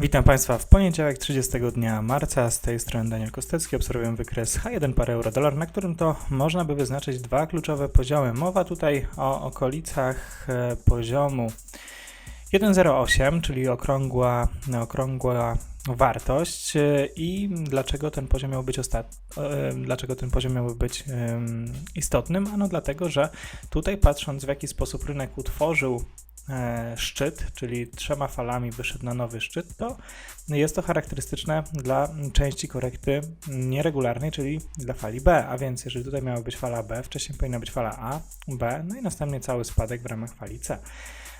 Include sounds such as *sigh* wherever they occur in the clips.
Witam Państwa w poniedziałek 30 dnia marca. Z tej strony Daniel Kostecki. Obserwuję wykres H1 parę euro dolar, na którym to można by wyznaczyć dwa kluczowe poziomy. Mowa tutaj o okolicach e, poziomu 1,08, czyli okrągła, okrągła wartość e, i dlaczego ten poziom miał być ostat... e, dlaczego ten poziom miałby być istotnym? Ano dlatego, że tutaj patrząc w jaki sposób rynek utworzył szczyt, czyli trzema falami wyszedł na nowy szczyt, to jest to charakterystyczne dla części korekty nieregularnej, czyli dla fali B. A więc, jeżeli tutaj miała być fala B, wcześniej powinna być fala A, B, no i następnie cały spadek w ramach fali C.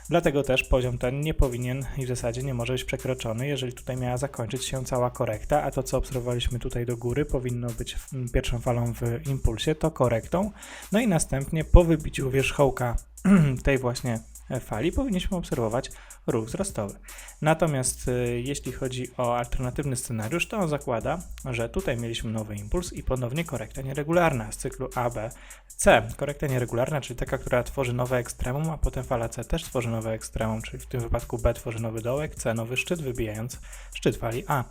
Dlatego też poziom ten nie powinien i w zasadzie nie może być przekroczony, jeżeli tutaj miała zakończyć się cała korekta, a to co obserwowaliśmy tutaj do góry powinno być pierwszą falą w impulsie, to korektą. No i następnie po wybiciu wierzchołka *clears throat* tej właśnie fali powinniśmy obserwować ruch wzrostowy. Natomiast y, jeśli chodzi o alternatywny scenariusz, to on zakłada, że tutaj mieliśmy nowy impuls i ponownie korekta nieregularna z cyklu A, B, C. Korekta nieregularna, czyli taka, która tworzy nowe ekstremum, a potem fala C też tworzy nowe ekstremum, czyli w tym wypadku B tworzy nowy dołek, C nowy szczyt, wybijając szczyt fali A.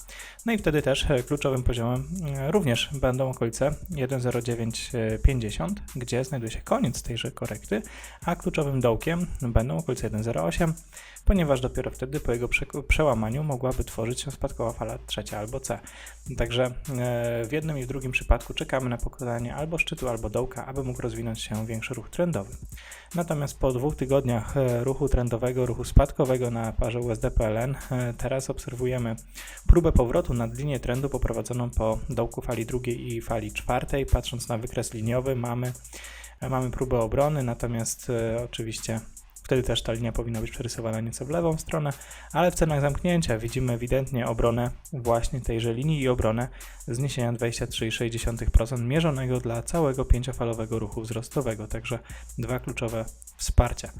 No i wtedy też e, kluczowym poziomem e, również będą okolice 1,0950, gdzie znajduje się koniec tejże korekty, a kluczowym dołkiem będą okolice 1,08, ponieważ dopiero wtedy po jego prze- przełamaniu mogłaby tworzyć się spadkowa fala trzecia albo C. Także e, w jednym i w drugim przypadku czekamy na pokonanie albo szczytu, albo dołka, aby mógł rozwinąć się większy ruch trendowy. Natomiast po dwóch tygodniach e, ruchu trendowego, ruchu spadkowego na parze USD-PLN, e, teraz obserwujemy próbę powrotu nad linię trendu poprowadzoną po dołku fali drugiej i fali czwartej. Patrząc na wykres liniowy, mamy, mamy próbę obrony, natomiast oczywiście wtedy też ta linia powinna być przerysowana nieco w lewą stronę, ale w cenach zamknięcia widzimy ewidentnie obronę właśnie tejże linii i obronę zniesienia 23,6% mierzonego dla całego pięciofalowego ruchu wzrostowego, także dwa kluczowe wsparcia.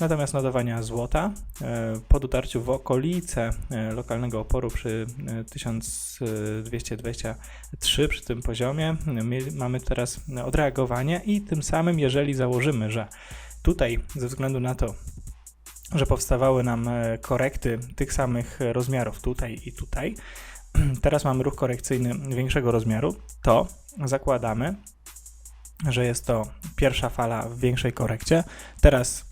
Natomiast notowania złota e, po dotarciu w okolice e, lokalnego oporu przy e, 1223 przy tym poziomie my- mamy teraz odreagowanie i tym samym jeżeli założymy, że tutaj ze względu na to, że powstawały nam e, korekty tych samych rozmiarów tutaj i tutaj, *clears throat* teraz mamy ruch korekcyjny większego rozmiaru, to zakładamy, że jest to pierwsza fala w większej korekcie. Teraz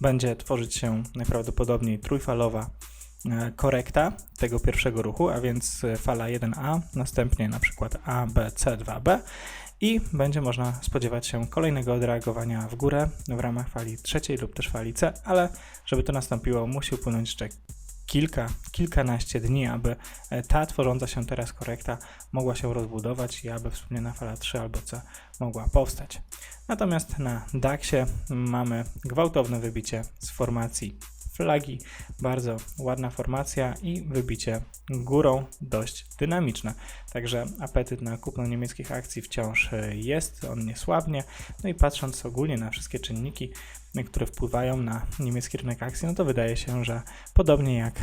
będzie tworzyć się najprawdopodobniej trójfalowa e, korekta tego pierwszego ruchu, a więc e, fala 1A, następnie na przykład A, B, C, 2B i będzie można spodziewać się kolejnego odreagowania w górę w ramach fali trzeciej lub też fali C, ale żeby to nastąpiło, musi upłynąć jeszcze kilka, kilkanaście dni, aby e, ta tworząca się teraz korekta mogła się rozbudować i aby wspomniana fala 3 albo C mogła powstać. Natomiast na DAX-ie mamy gwałtowne wybicie z formacji flagi, bardzo ładna formacja i wybicie górą dość dynamiczne. Także apetyt na kupno niemieckich akcji wciąż jest, on nie słabnie. No i patrząc ogólnie na wszystkie czynniki, które wpływają na niemiecki rynek akcji, no to wydaje się, że podobnie jak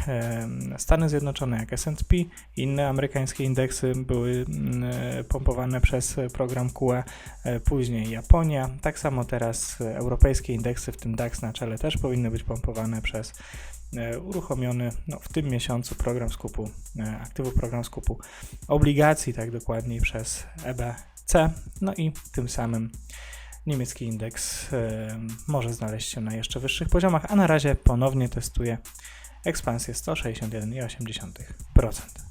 Stany Zjednoczone, jak S&P, inne amerykańskie indeksy były mm, e, pompowane przez program QE, e, później Japonia, tak samo teraz europejskie indeksy, w tym DAX na czele też powinny być pompowane przez e, uruchomiony no, w tym miesiącu program skupu aktywów, program skupu obligacji, tak dokładniej przez EBC, no i tym samym niemiecki indeks może znaleźć się na jeszcze wyższych poziomach, a na razie ponownie testuje ekspansję 161,8%.